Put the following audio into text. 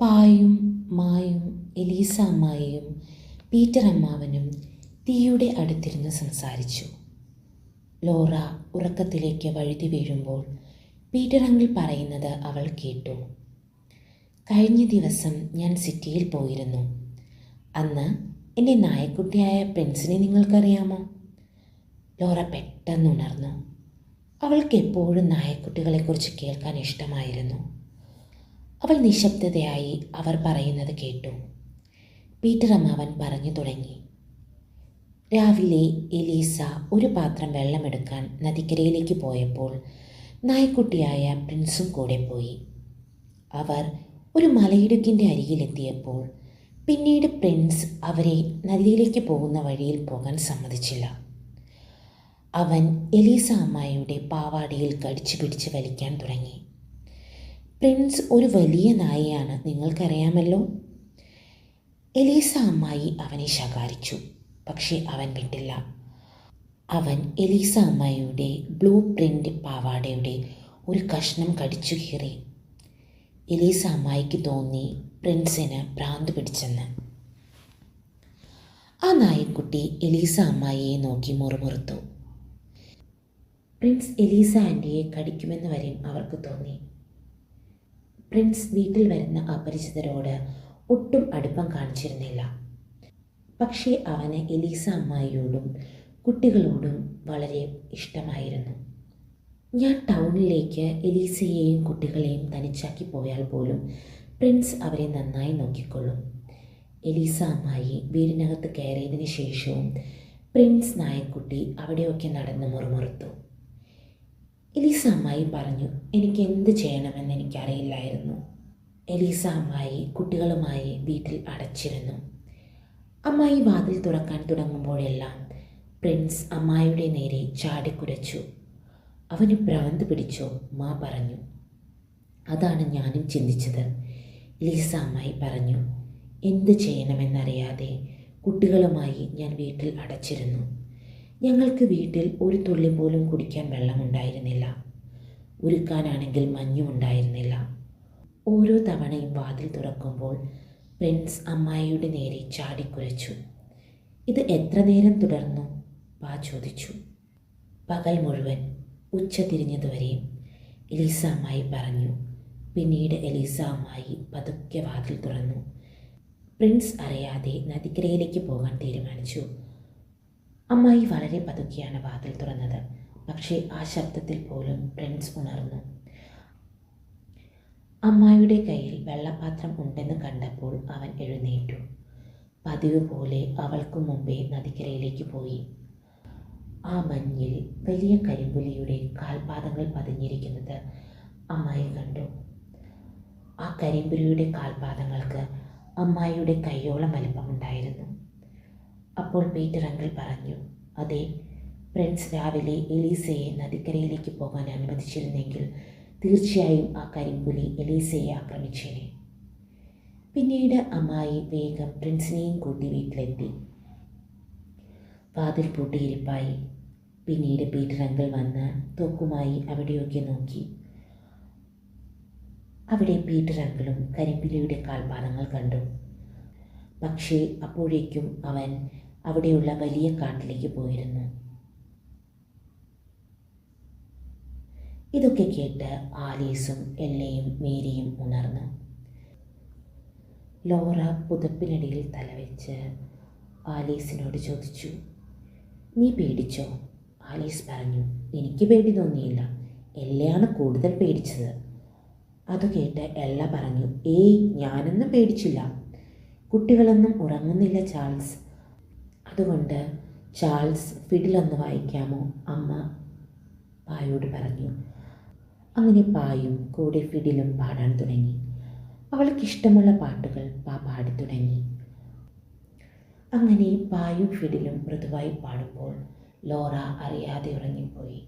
പായും മായും Elisa അമ്മായിയും Peter അമ്മാവനും തീയുടെ അടുത്തിരുന്ന് സംസാരിച്ചു. ലോറ ഉറക്കത്തിലേക്ക് വഴുതി വീഴുമ്പോൾ പീറ്റർ അങ്കിൾ പറയുന്നത് അവൾ കേട്ടു. കഴിഞ്ഞ ദിവസം ഞാൻ സിറ്റിയിൽ പോയിരുന്നു. അന്ന് എന്റെ നായക്കുട്ടിയായ പ്രിൻസിനെ നിങ്ങൾക്കറിയാമോ? ലോറ പെട്ടെന്ന് ഉണർന്നു. അവൾക്ക് എപ്പോഴും നായക്കുട്ടികളെക്കുറിച്ച് കേൾക്കാൻ ഇഷ്ടമായിരുന്നു. അവൾ നിശബ്ദതയായി അവർ പറയുന്നത് കേട്ടു. പീറ്റർ അമ്മാവൻ പറഞ്ഞു തുടങ്ങി. രാവിലെ എലീസ ഒരു പാത്രം വെള്ളമെടുക്കാൻ നദിക്കരയിലേക്ക് പോയപ്പോൾ നായ്ക്കുട്ടിയായ പ്രിൻസും കൂടെ പോയി. അവർ ഒരു മലയിടുക്കിന്റെ അരികിലെത്തിയപ്പോൾ പിന്നീട് പ്രിൻസ് അവരെ നദിയിലേക്ക് പോകുന്ന വഴിയിൽ പോകാൻ സമ്മതിച്ചില്ല. അവൻ എലീസ അമ്മായിയുടെ പാവാടിയിൽ കടിച്ചു പിടിച്ച് വലിക്കാൻ തുടങ്ങി. പ്രിൻസ് ഒരു വലിയ നായയാണ്. നിങ്ങൾക്കറിയാമല്ലോ? എലീസ അമ്മായി അവനെ ശകാരിച്ചു. പക്ഷേ അവൻ വിട്ടില്ല അവൻ എലീസ അമ്മായിയുടെ ബ്ലൂ പ്രിന്റ് പാവാടയുടെ ഒരു കഷ്ണം കടിച്ചു കീറി. എലീസ അമ്മായിക്ക് തോന്നി പ്രിൻസിന് ഭ്രാന്ത് പിടിച്ചെന്ന്. ആ നായക്കുട്ടി എലീസ അമ്മായിയെ നോക്കി മുറുമുറുത്തു. പ്രിൻസ് എലീസ ആന്റിയെ കടിക്കുമെന്ന് വരെയും അവർക്ക് തോന്നി. പ്രിൻസ് വീട്ടിൽ വരുന്ന അപരിചിതരോട് ഒട്ടും അടുപ്പം കാണിച്ചിരുന്നില്ല. പക്ഷേ അവന് എലീസ അമ്മായിയോടും കുട്ടികളോടും വളരെ ഇഷ്ടമായിരുന്നു. ഞാൻ ടൗണിലേക്ക് എലീസയെയും കുട്ടികളെയും തനിച്ചാക്കി പോയാൽ പോലും പ്രിൻസ് അവരെ നന്നായി നോക്കിക്കൊള്ളും. എലീസ അമ്മായി വീടിനകത്ത് കയറിയതിന് ശേഷവും പ്രിൻസ് നായക്കുട്ടി അവിടെയൊക്കെ നടന്ന് മുറുമുറുത്തു. എലീസ അമ്മായി പറഞ്ഞു എനിക്ക് എന്ത് ചെയ്യണമെന്ന് എനിക്കറിയില്ലായിരുന്നു. എലീസ അമ്മായി കുട്ടികളുമായി വീട്ടിൽ അടച്ചിരുന്നു. അമ്മായി വാതിൽ തുറക്കാൻ തുടങ്ങുമ്പോഴെല്ലാം പ്രിൻസ് അമ്മായിയുടെ നേരെ ചാടിക്കുരച്ചു അവന് ഭ്രാന്ത് പിടിച്ചോ? മാ പറഞ്ഞു. അതാണ് ഞാനും ചിന്തിച്ചത് ലീസ അമ്മായി പറഞ്ഞു. എന്ത് ചെയ്യണമെന്നറിയാതെ കുട്ടികളുമായി ഞാൻ വീട്ടിൽ അടച്ചിരുന്നു. ഞങ്ങൾക്ക് വീട്ടിൽ ഒരു തുള്ളി പോലും കുടിക്കാൻ വെള്ളമുണ്ടായിരുന്നില്ല. ഉരുക്കാനാണെങ്കിൽ മഞ്ഞും ഉണ്ടായിരുന്നില്ല. ഓരോ തവണയും വാതിൽ തുറക്കുമ്പോൾ പ്രിൻസ് അമ്മായിയുടെ നേരെ ചാടിക്കുരച്ചു. ഇത് എത്ര നേരം തുടർന്നു? പാ ചോദിച്ചു. പകൽ മുഴുവൻ ഉച്ച തിരിഞ്ഞതുവരെയും എലീസ അമ്മായി പറഞ്ഞു. പിന്നീട് എലീസ അമ്മായി പതുക്കെ വാതിൽ തുറന്നു. പ്രിൻസ് അറിയാതെ നദിക്കരയിലേക്ക് പോകാൻ തീരുമാനിച്ചു. അമ്മായി വളരെ പതുക്കെയാണ് വാതിൽ തുറന്നത്. പക്ഷേ ആ ശബ്ദത്തിൽ പോലും പ്രിൻസ് ഉണർന്നു. അമ്മായിയുടെ കയ്യിൽ വെള്ളപാത്രം ഉണ്ടെന്ന് കണ്ടപ്പോൾ അവൻ എഴുന്നേറ്റു. പതിവ് പോലെ അവൾക്ക് മുമ്പേ നദിക്കരയിലേക്ക് പോയി. ആ മഞ്ഞിൽ വലിയ കരിമ്പുലിയുടെ കാൽപാദങ്ങൾ പതിഞ്ഞിരിക്കുന്നത് അമ്മായി കണ്ടു. ആ കരിമ്പുലിയുടെ കാൽപാദങ്ങൾക്ക് അമ്മായിയുടെ കയ്യോളം വലിപ്പമുണ്ടായിരുന്നു. അപ്പോൾ പീറ്റർ അങ്കിൾ പറഞ്ഞു അതെ പ്രിൻസ് രാവിലെ എലീസയെ നദിക്കരയിലേക്ക് പോകാൻ അനുവദിച്ചിരുന്നെങ്കിൽ തീർച്ചയായും ആ കരിമ്പുലി എലീസയെ ആക്രമിച്ചേനെ. പിന്നീട് അമ്മായി വേഗം പ്രിൻസിനെയും കൂട്ടി വീട്ടിലെത്തി. വാതിൽ പൂട്ടിയിരിപ്പായി. പിന്നീട് പീറ്റർ അങ്കിൾ വന്ന് തോക്കുമായി അവിടെയൊക്കെ നോക്കി. അവിടെ പീറ്റർ അങ്കിളും കരിമ്പിലിയുടെ കാൽപാദങ്ങൾ കണ്ടു. പക്ഷേ അപ്പോഴേക്കും അവൻ അവിടെയുള്ള വലിയ കാട്ടിലേക്ക് പോയിരുന്നു. ഇതൊക്കെ കേട്ട് ആലീസും എല്ലയും മേരിയും ഉണർന്നു. ലോറ പുതപ്പിനടിയിൽ തലവെച്ച് ആലീസിനോട് ചോദിച്ചു നീ പേടിച്ചോ? ആലീസ് പറഞ്ഞു എനിക്ക് പേടി തോന്നിയില്ല. എല്ലയാണ് കൂടുതൽ പേടിച്ചത്. അത് കേട്ട് എല്ല പറഞ്ഞു ഏയ് ഞാനൊന്നും പേടിച്ചില്ല. കുട്ടികളൊന്നും ഉറങ്ങുന്നില്ല ചാൾസ്. അതുകൊണ്ട് ചാൾസ് ഫിഡിലൊന്ന് വായിക്കാമോ? അമ്മ പായോട് പറഞ്ഞു. അങ്ങനെ പായും കൂടെ ഫിഡിലും പാടാൻ തുടങ്ങി. അവൾക്കിഷ്ടമുള്ള പാട്ടുകൾ പാ പാടി തുടങ്ങി. അങ്ങനെ പായും ഫിഡിലും മൃദുവായി പാടുമ്പോൾ ലോറ അറിയാതെ ഉറങ്ങിപ്പോയി.